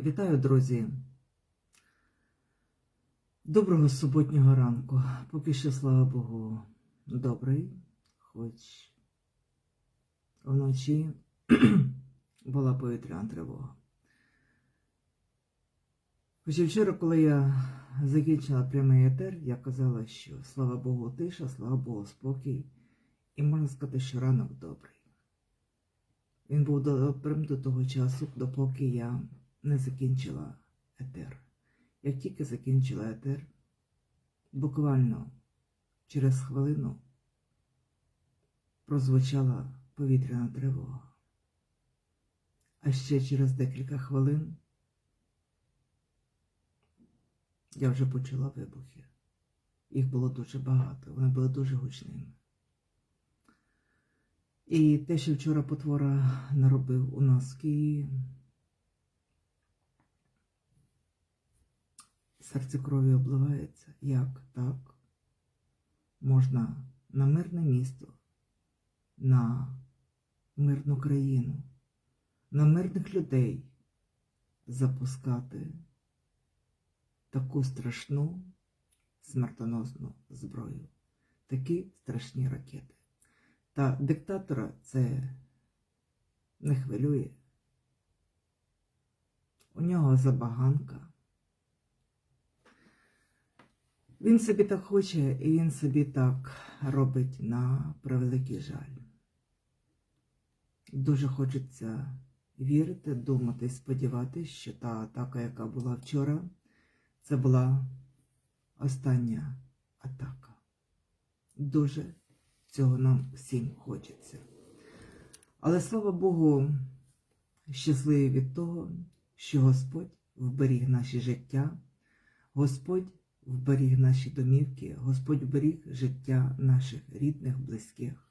Вітаю, друзі. Доброго суботнього ранку. Поки що, слава Богу, добрий, хоч вночі була повітряна тривога. Хоч і вчора, коли я закінчила прямий етер, я казала, що слава Богу, тиша, слава Богу, спокій. І можна сказати, що ранок добрий. Він був добрим до того часу, допоки я не закінчила етер. Як тільки закінчила етер, буквально через хвилину прозвучала повітряна тривога. А ще через декілька хвилин я вже почула вибухи. Їх було дуже багато, вони були дуже гучними. І те, що вчора потвора наробив у нас в Києві, серце крові обливається. Як так? Можна на мирне місто, на мирну країну, на мирних людей запускати таку страшну смертоносну зброю, такі страшні ракети. Та диктатора це не хвилює. У нього забаганка. Він собі так хоче і він собі так робить на превеликий жаль. Дуже хочеться вірити, думати, сподіватися, що та атака, яка була вчора, це була остання атака. Дуже цього нам всім хочеться. Але слава Богу, щасливі від того, що Господь вберіг наші життя, Господь вберіг наші домівки, Господь вберіг життя наших рідних, близьких.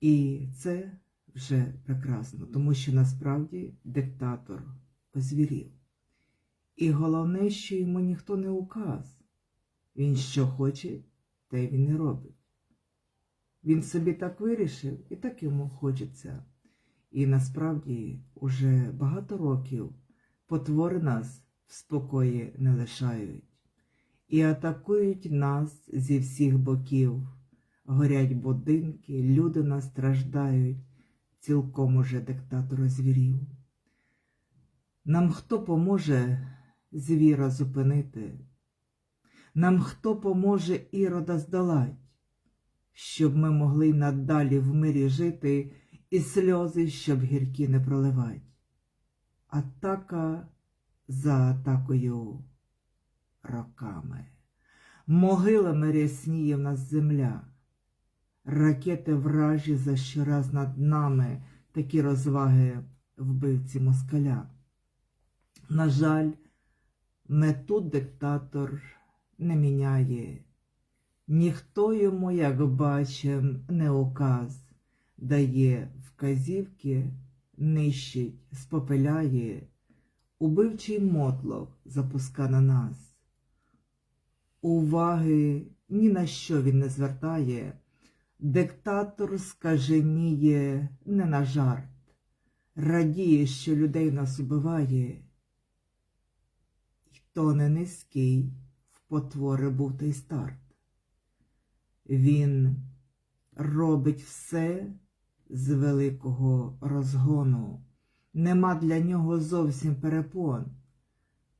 І це вже прекрасно, тому що насправді диктатор озвірів. І головне, що йому ніхто не указ. Він що хоче, те він і робить. Він собі так вирішив і так йому хочеться. І насправді уже багато років потвори нас в спокої не лишають і атакують нас зі всіх боків. Горять будинки, люди нас страждають, цілком уже диктатор звірів. Нам хто поможе звіра зупинити? Нам хто поможе ірода здолать? щоб ми могли надалі в мирі жити і сльози, щоб гіркі не проливать. Атака за атакою роками. Могилами рясніє в нас земля. Ракети вражі за щораз над нами такі розваги вбивці москаля. На жаль, мету диктатор не міняє. Ніхто йому, як бачим, не указ, дає вказівки, нищить, спопиляє, убивчий мотлох запуска на нас. Уваги ні на що він не звертає, диктатор скаженіє не на жарт, радіє, що людей нас убиває. І то не низький в потвори був той старт. Він робить все з великого розгону. Нема для нього зовсім перепон.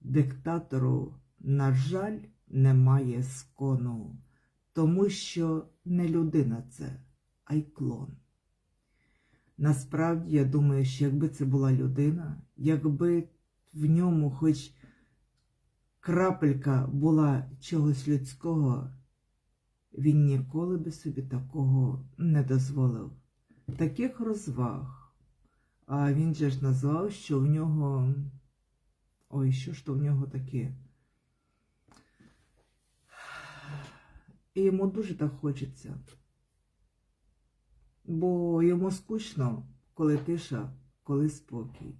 Диктатору, на жаль, немає скону, тому що не людина це, а й клон. Насправді, я думаю, що якби це була людина, якби в ньому хоч крапелька була чогось людського, він ніколи би собі такого не дозволив. Таких розваг. А він же ж назвав, що в нього. Ой, що ж то в нього таке? І йому дуже так хочеться. Бо йому скучно, коли тиша, коли спокій.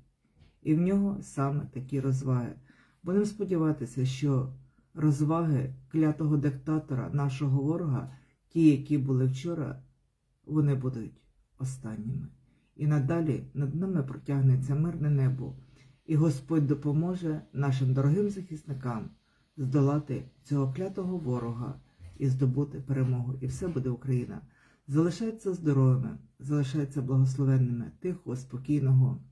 І в нього саме такі розваги. Будемо сподіватися, що розваги клятого диктатора, нашого ворога, ті, які були вчора, вони будуть останніми. І надалі над нами протягнеться мирне небо. і Господь допоможе нашим дорогим захисникам здолати цього клятого ворога і здобути перемогу. І все буде Україна. Залишайтеся здоровими, залишайтеся благословенними, тихого, спокійного,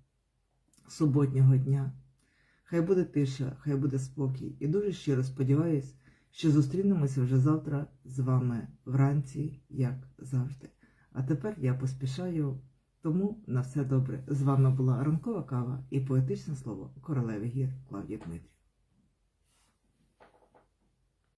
суботнього дня. Хай буде тиша, хай буде спокій. І дуже щиро сподіваюсь, що зустрінемося вже завтра з вами вранці, як завжди. А тепер я поспішаю, тому на все добре. З вами була ранкова кава і поетичне слово королеви гір Клавдія Дмитрів.